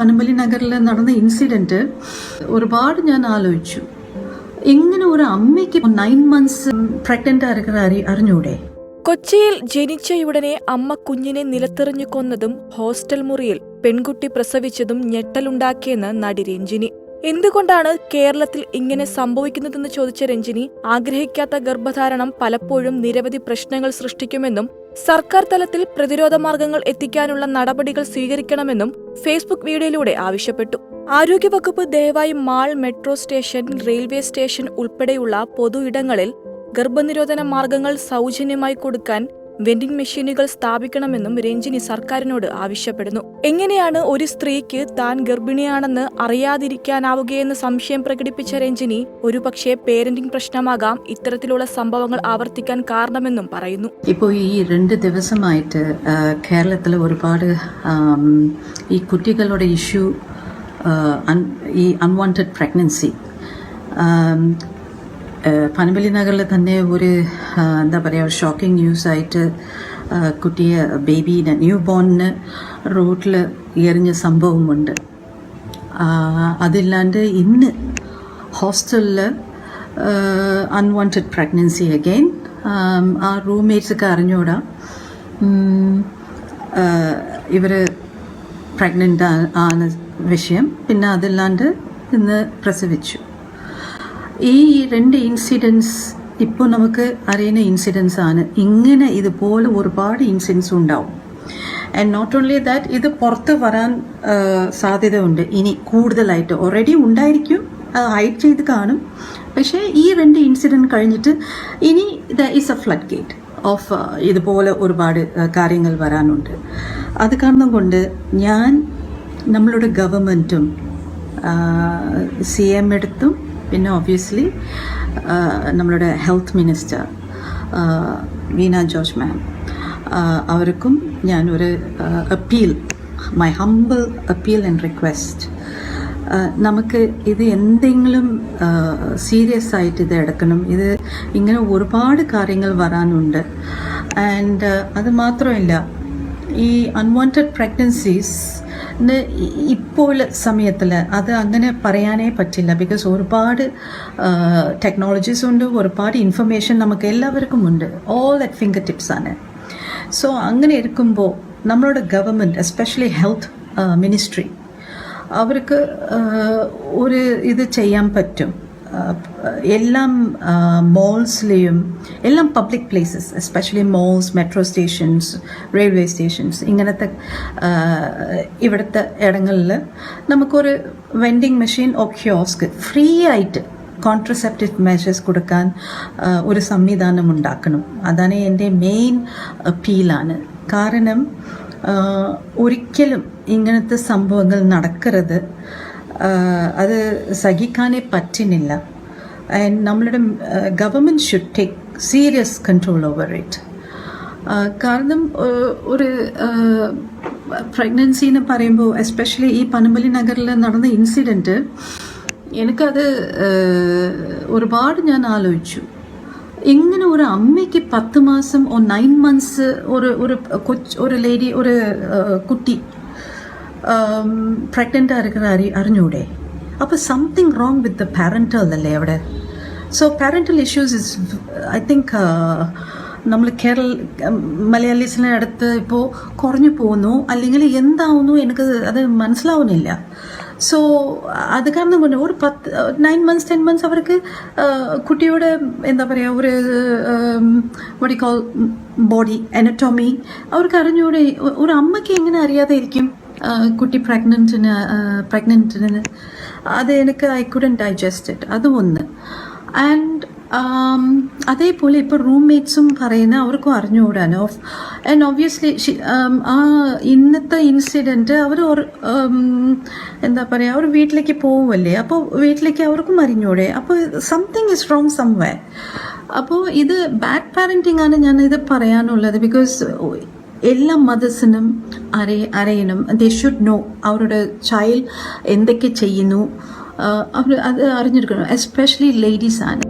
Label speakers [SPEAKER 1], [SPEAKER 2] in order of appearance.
[SPEAKER 1] പനമ്പലി നഗറിൽ നടന്ന ഇൻസിഡന്റ് ഒരുപാട് ഞാൻ ആലോചിച്ചു. എങ്ങനെ ഒരു അമ്മയ്ക്ക് നയൻ മന്ത്സ് പ്രഗ്നന്റ് ആയിരിക്കുന്ന അറി അറിഞ്ഞൂടെ?
[SPEAKER 2] കൊച്ചിയിൽ ജനിച്ചയുടനെ അമ്മ കുഞ്ഞിനെ നിലത്തെറിഞ്ഞു കൊന്നതും ഹോസ്റ്റൽ മുറിയിൽ പെൺകുട്ടി പ്രസവിച്ചതും ഞെട്ടലുണ്ടാക്കിയെന്ന് നടി രഞ്ജിനി. എന്തുകൊണ്ടാണ് കേരളത്തിൽ ഇങ്ങനെ സംഭവിക്കുന്നതെന്ന് ചോദിച്ച രഞ്ജിനി ആഗ്രഹിക്കാത്ത ഗർഭധാരണം പലപ്പോഴും നിരവധി പ്രശ്നങ്ങൾ സൃഷ്ടിക്കുമെന്നും സർക്കാർ തലത്തിൽ പ്രതിരോധ മാർഗങ്ങൾ എത്തിക്കാനുള്ള നടപടികൾ സ്വീകരിക്കണമെന്നും ഫേസ്ബുക്ക് വീഡിയോയിലൂടെ ആവശ്യപ്പെട്ടു. ആരോഗ്യവകുപ്പ് ദയവായി mall metro station railway station ഉൾപ്പെടെയുള്ള പൊതു ഇടങ്ങളിൽ ഗർഭനിരോധന മാർഗങ്ങൾ സൗജന്യമായി കൊടുക്കാൻ വെൻഡിംഗ് മെഷീനുകൾ സ്ഥാപിക്കണമെന്നും രഞ്ജിനി സർക്കാരിനോട് ആവശ്യപ്പെടുന്നു. എങ്ങനെയാണ് ഒരു സ്ത്രീക്ക് താൻ ഗർഭിണിയാണെന്ന് അറിയാതിരിക്കാനാവുകയെന്ന് സംശയം പ്രകടിപ്പിച്ച രഞ്ജിനി ഒരുപക്ഷെ പേരന്റിംഗ് പ്രശ്നമാകാം ഇത്തരത്തിലുള്ള സംഭവങ്ങൾ ആവർത്തിക്കാൻ കാരണമെന്നും പറയുന്നു.
[SPEAKER 1] ഇപ്പോൾ ഈ രണ്ട് ദിവസമായിട്ട് കേരളത്തിൽ ഒരുപാട് ഈ കുട്ടികളുടെ ഇഷ്യൂ ഈ അൺവാണ്ടഡ് പ്രഗ്നൻസി പനമ്പലി നഗറിൽ തന്നെ ഒരു എന്താ പറയുക ഒരു ഷോക്കിംഗ് ന്യൂസായിട്ട് കുട്ടിയെ ബേബീനെ ന്യൂ ബോണിന് റോട്ടിൽ എറിഞ്ഞ സംഭവമുണ്ട്. അതില്ലാണ്ട് ഇന്ന് ഹോസ്റ്റലിൽ അൺവാണ്ടഡ് പ്രഗ്നൻസി അഗെയിൻ ആ റൂംമേറ്റ്സൊക്കെ അറിഞ്ഞൂടാ. ഇവർ പ്രഗ്നന്റ് ആണ് വിഷയം. പിന്നെ അതില്ലാണ്ട് ഇന്ന് പ്രസവിച്ചു. ഈ രണ്ട് ഇൻസിഡൻസ് ഇപ്പോൾ നമുക്ക് അറിയുന്ന ഇൻസിഡൻസ് ആണ്. ഇങ്ങനെ ഇതുപോലെ ഒരുപാട് ഇൻസിഡൻസ് ഉണ്ടാവും. ആൻഡ് നോട്ട് ഓൺലി ദാറ്റ് ഇത് പുറത്ത് വരാൻ സാധ്യത സാധ്യതയുണ്ട്. ഇനി കൂടുതലായിട്ട് ഓൾറെഡി ഉണ്ടായിരിക്കും. ഹൈഡ് ചെയ്ത് കാണും. പക്ഷേ ഈ രണ്ട് ഇൻസിഡന്റ് കഴിഞ്ഞിട്ട് ഇനി there is a flood gate of ഇതുപോലെ ഒരുപാട് കാര്യങ്ങൾ വരാനുണ്ട്. അത് കാരണം കൊണ്ട് ഞാൻ നമ്മളുടെ ഗവൺമെന്റും സി എം എടുത്തും പിന്നെ ഒബ്വിയസ്ലി നമ്മളുടെ health minister Veena George ma'am. അവർക്കും ഞാൻ ഒരു appeal my humble appeal and request നമുക്ക് ഇത് എന്തെങ്കിലും സീരിയസ് ആയിട്ട് ഇത് എടുക്കണം. ഇത് ഇങ്ങനെ ഒരുപാട് കാര്യങ്ങൾ വരാനുണ്ട്. ആൻഡ് അത് മാത്രമല്ല ഈ അൺവാണ്ടഡ് പ്രഗ്നൻസീസ് ഇപ്പോൾ സമയത്തിൽ അത് അങ്ങനെ പറയാനേ പറ്റില്ല. ബിക്കോസ് ഒരുപാട് ടെക്നോളജീസ് ഉണ്ട് ഒരുപാട് ഇൻഫർമേഷൻ നമുക്ക് എല്ലാവർക്കും ഉണ്ട്. ഓൾ അറ്റ് ഫിംഗർ ടിപ്സാണ് സോ അങ്ങനെ എടുക്കുമ്പോൾ നമ്മളുടെ ഗവൺമെന്റ് എസ്പെഷ്യലി ഹെൽത്ത് മിനിസ്ട്രി അവർക്ക് ഒരു ഇത് ചെയ്യാൻ പറ്റും. എല്ലാം മോൾസിലെയും എല്ലാം public places especially malls metro stations railway stations ഇങ്ങനത്തെ ഇവിടുത്തെ ഇടങ്ങളിൽ നമുക്കൊരു vending machine or kiosk free ആയിട്ട് കോൺട്രസെപ്റ്റീവ് മെഷേഴ്സ് കൊടുക്കാൻ ഒരു സംവിധാനം ഉണ്ടാക്കണം അതാണ് എന്റെ മെയിൻ അപ്പീലാണ് കാരണം ഒരിക്കലും ഇങ്ങനത്തെ സംഭവങ്ങൾ നടക്കരുത്. അത് സഹിക്കാനേ പറ്റുന്നില്ല. നമ്മളുടെ government should take serious control over it കാരണം ഒരു പ്രഗ്നൻസി എന്ന് പറയുമ്പോൾ എസ്പെഷ്യലി ഈ പനമ്പലി നഗറിൽ നടന്ന ഇൻസിഡന്റ് എനിക്കത് ഒരുപാട് ഞാൻ ആലോചിച്ചു. എങ്ങനെ ഒരു അമ്മയ്ക്ക് പത്ത് മാസം ഓ നയൻ മന്ത്സ് ഒരു ഒരു കൊച്ച് ഒരു ലേഡി ഒരു കുട്ടി പ്രഗ്നന്റ് ആയിരിക്കുന്ന അറി അറിഞ്ഞൂടെ? അപ്പോൾ something wrong with the parental അല്ലേ അവിടെ? So parental issues is I think നമ്മൾ കേരള മലയാളീസിനെ അടുത്ത് ഇപ്പോൾ കുറഞ്ഞു പോകുന്നു. അല്ലെങ്കിൽ എന്താവുന്നു എനിക്ക് അത് മനസ്സിലാവുന്നില്ല. സോ അത് കാരണം കൊണ്ട് ഒരു പത്ത് നയൻ മന്ത്സ് ടെൻ മന്ത്സ് അവർക്ക് കുട്ടിയുടെ എന്താ പറയുക ഒരു വടി കോൾ ബോഡി അനറ്റോമി അവർക്ക് അറിഞ്ഞൂടെ ഒ- ഒരു അമ്മയ്ക്ക് എങ്ങനെ അറിയാതെ ഇരിക്കും കുട്ടി പ്രഗ്നന്റിന് പ്രഗ്നന്റിന് അത് എനിക്ക് ഐ കുഡൻ ഡൈജസ്റ്റ് ഇറ്റ് അത് ഒന്ന്. ആൻഡ് അതേപോലെ ഇപ്പോൾ റൂംമേറ്റ്സും പറയുന്ന അവർക്കും അറിഞ്ഞുകൂടാൻ ഓഫ് ആൻഡ് ഒബ്വിയസ്ലി ആ ഇന്നത്തെ ഇൻസിഡന്റ് അവർ എന്താ പറയുക അവർ വീട്ടിലേക്ക് പോവുമല്ലേ അപ്പോൾ വീട്ടിലേക്ക് അവർക്കും അറിഞ്ഞൂടെ? അപ്പോൾ സംതിങ് ഇസ് റോങ് സംവേ അപ്പോൾ ഇത് ബാഡ് പാരന്റിംഗ് ആണ് ഞാൻ ഇത് പറയാനുള്ളത് ബിക്കോസ് എല്ലാ മദേഴ്സിനും അറിയ അറിയണം ദേ ഷുഡ് നോ അവരുടെ ചൈൽഡ് എന്തൊക്കെ ചെയ്യുന്നു. അവർ അത് അറിഞ്ഞിരിക്കണം. എസ്പെഷ്യലി ലേഡീസാണ്